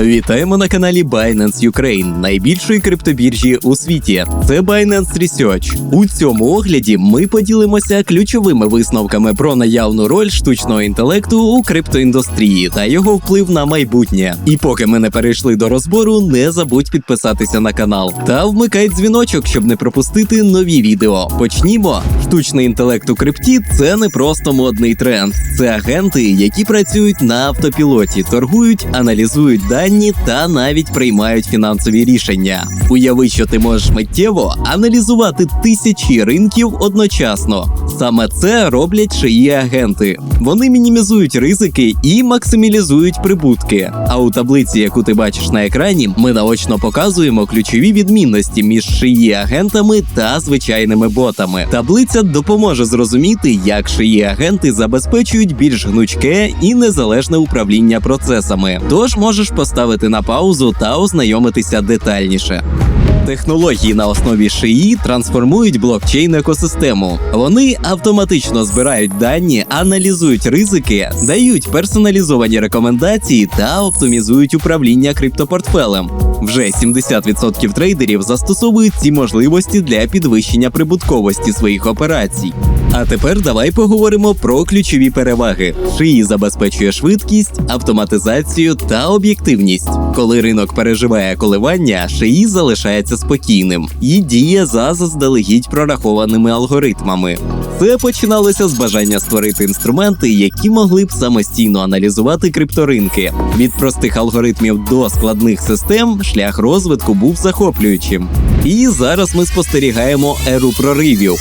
Вітаємо на каналі Binance Ukraine, найбільшої криптобіржі у світі. Це Binance Research. У цьому огляді ми поділимося ключовими висновками про наявну роль штучного інтелекту у криптоіндустрії та його вплив на майбутнє. І поки ми не перейшли до розбору, не забудь підписатися на канал та вмикай дзвіночок, щоб не пропустити нові відео. Почнімо. Штучний інтелект у крипті це не просто модний тренд, це агенти, які працюють на автопілоті, торгують, аналізують дані та навіть приймають фінансові рішення. Уяви, що ти можеш миттєво аналізувати тисячі ринків одночасно. Саме це роблять шиї агенти. Вони мінімізують ризики і максималізують прибутки. А у таблиці, яку ти бачиш на екрані, ми наочно показуємо ключові відмінності між шиї агентами та звичайними ботами. Таблиця допоможе зрозуміти, як шиї агенти забезпечують більш гнучке і незалежне управління процесами. Тож можеш поставити на паузу та ознайомитися детальніше. Технології на основі шиї трансформують блокчейн екосистему. Вони автоматично збирають дані, аналізують ризики, дають персоналізовані рекомендації та оптимізують управління криптопортфелем. Вже 70% трейдерів застосовують ці можливості для підвищення прибутковості своїх операцій. А тепер давай поговоримо про ключові переваги. Шиї забезпечує швидкість, автоматизацію та об'єктивність. Коли ринок переживає коливання, шиї залишається спокійним і діє за заздалегідь прорахованими алгоритмами. Це починалося з бажання створити інструменти, які могли б самостійно аналізувати крипторинки. Від простих алгоритмів до складних систем шлях розвитку був захоплюючим. І зараз ми спостерігаємо еру проривів.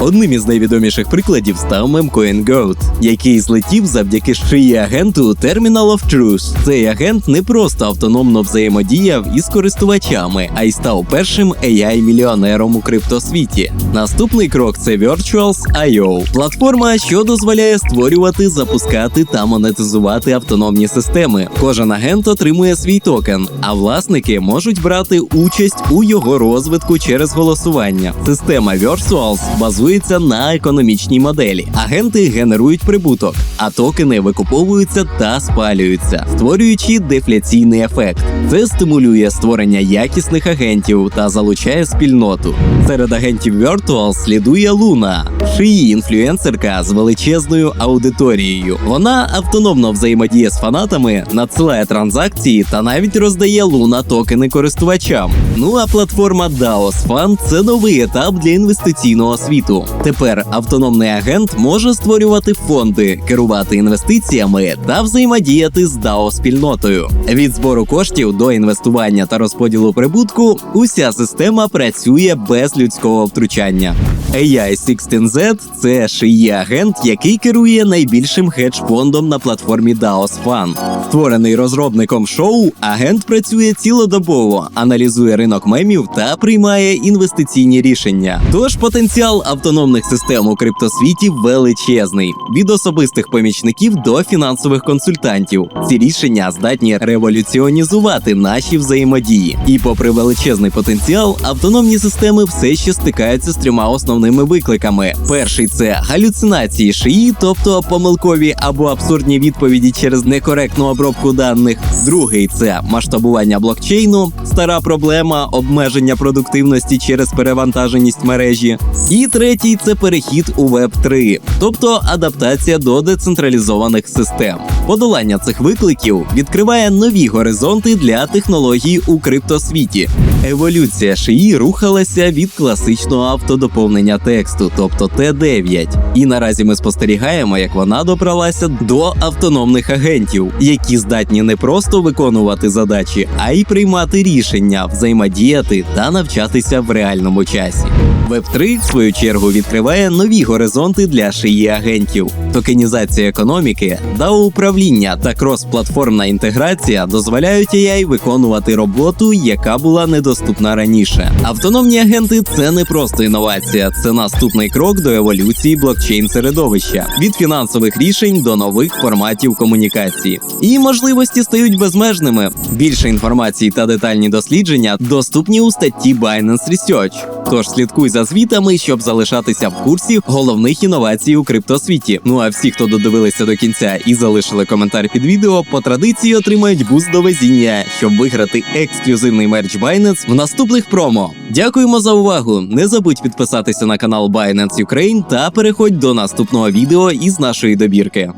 Одним із найвідоміших прикладів став мемкоін Goat, який злетів завдяки шиї агенту Terminal of Truth. Цей агент не просто автономно взаємодіяв із користувачами, а й став першим AI-мільйонером у криптосвіті. Наступний крок це Virtuals.io – платформа, що дозволяє створювати, запускати та монетизувати автономні системи. Кожен агент отримує свій токен, а власники можуть брати участь у його розвитку через голосування. Система Virtuals базується на економічній моделі. Агенти генерують прибуток, а токени викуповуються та спалюються, створюючи дефляційний ефект. Це стимулює створення якісних агентів та залучає спільноту. Серед агентів Virtual слідує Луна, шиї інфлюенсерка з величезною аудиторією. Вона автономно взаємодіє з фанатами, надсилає транзакції та навіть роздає Луна токени користувачам. Ну а платформа DAOS Fund – це новий етап для інвестиційного світу. Тепер автономний агент може створювати фонди, керувати інвестиціями та взаємодіяти з DAO спільнотою. Від збору коштів до інвестування та розподілу прибутку уся система працює без людського втручання. AI16Z – це шиї агент, який керує найбільшим хедж-фондом на платформі DAOS Fund. Створений розробником шоу, агент працює цілодобово, аналізує ринок мемів та приймає інвестиційні рішення. Тож потенціал автономних систем у криптосвіті величезний від особистих помічників до фінансових консультантів. Ці рішення здатні революціонізувати наші взаємодії. І, попри величезний потенціал, автономні системи все ще стикаються з трьома основними викликами: перший це галюцинації шиї, тобто помилкові або абсурдні відповіді через некоректну обробку даних. Другий це масштабування блокчейну, стара проблема обмеження продуктивності через перевантаженість мережі. І третій це перехід у Web 3, тобто адаптація до децентралізованих систем. Подолання цих викликів відкриває нові горизонти для технологій у криптосвіті. Еволюція шиї рухалася від класичного автодоповнення тексту, тобто Т9. І наразі ми спостерігаємо, як вона добралася до автономних агентів, які здатні не просто виконувати задачі, а й приймати рішення, взаємодіяти та навчатися в реальному часі. Web3, в свою чергу, відкриває нові горизонти для шиї агентів. Токенізація економіки, DAO управління та крос-платформна інтеграція дозволяють AI виконувати роботу, яка була недоступна раніше. Автономні агенти це не просто інновація, це наступний крок до еволюції блокчейн середовища від фінансових рішень до нових форматів комунікації. І можливості стають безмежними. Більше інформації та детальні дослідження доступні у статті Binance Research. Тож слідкуй за звітами, щоб залишатися в курсі головних інновацій у криптосвіті. Ну а всі, хто додивилися до кінця і залишили коментар під відео, по традиції отримають буст до везіння, щоб виграти ексклюзивний мерч Binance в наступних промо. Дякуємо за увагу! Не забудь підписатися на канал Binance Ukraine та переходь до наступного відео із нашої добірки.